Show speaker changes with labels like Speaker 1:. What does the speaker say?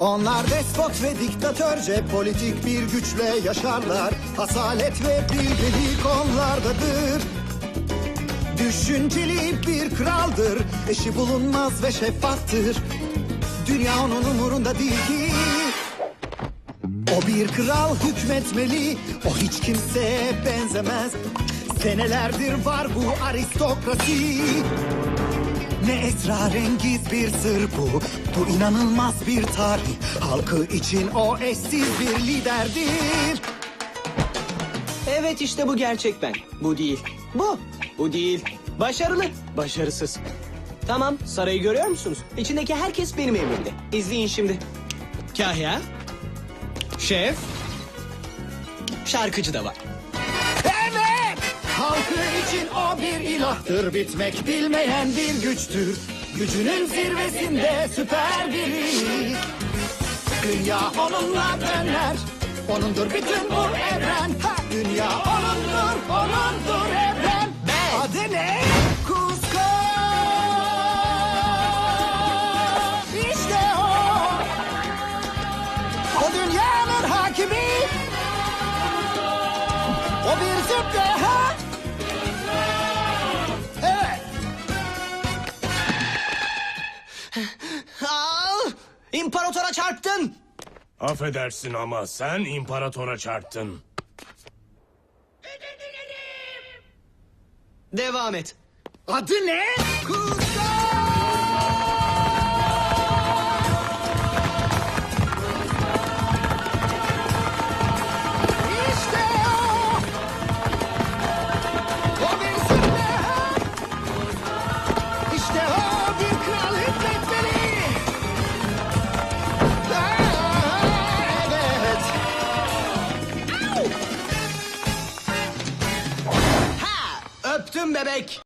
Speaker 1: Onlar despot ve diktatörce politik bir güçle yaşarlar. Hasalet ve bilgelik onlardadır. Düşünceli bir kraldır. Eşi bulunmaz ve şeffaftır. Dünya onun umurunda değil ki. O bir kral hükmetmeli. O hiç kimseye benzemez. Senelerdir var bu aristokrasi. Ne esrarengiz bir sır bu Bu inanılmaz bir tarih Halkı için o eşsiz bir liderdir
Speaker 2: Evet işte bu gerçek ben. Bu değil. Bu. Bu değil. Başarılı. Başarısız. Tamam sarayı görüyor musunuz? İçindeki herkes benim emrimde. İzleyin şimdi. Kahya. Şef. Şarkıcı da var.
Speaker 1: Halkı için o bir ilahtır. Bitmek bilmeyen bir güçtür. Gücünün zirvesinde süper biri. Dünya onunla döner. Onundur bütün bu evren. Ha, Dünya onundur, onundur evren. Adı ne? Kuzco İşte o. O dünyanın hakimi
Speaker 2: Aa, İmparatora çarptın.
Speaker 3: Affedersin ama sen imparatora çarptın.
Speaker 2: Devam et.
Speaker 1: Adı ne? Kuzco!
Speaker 2: Öptüm bebek.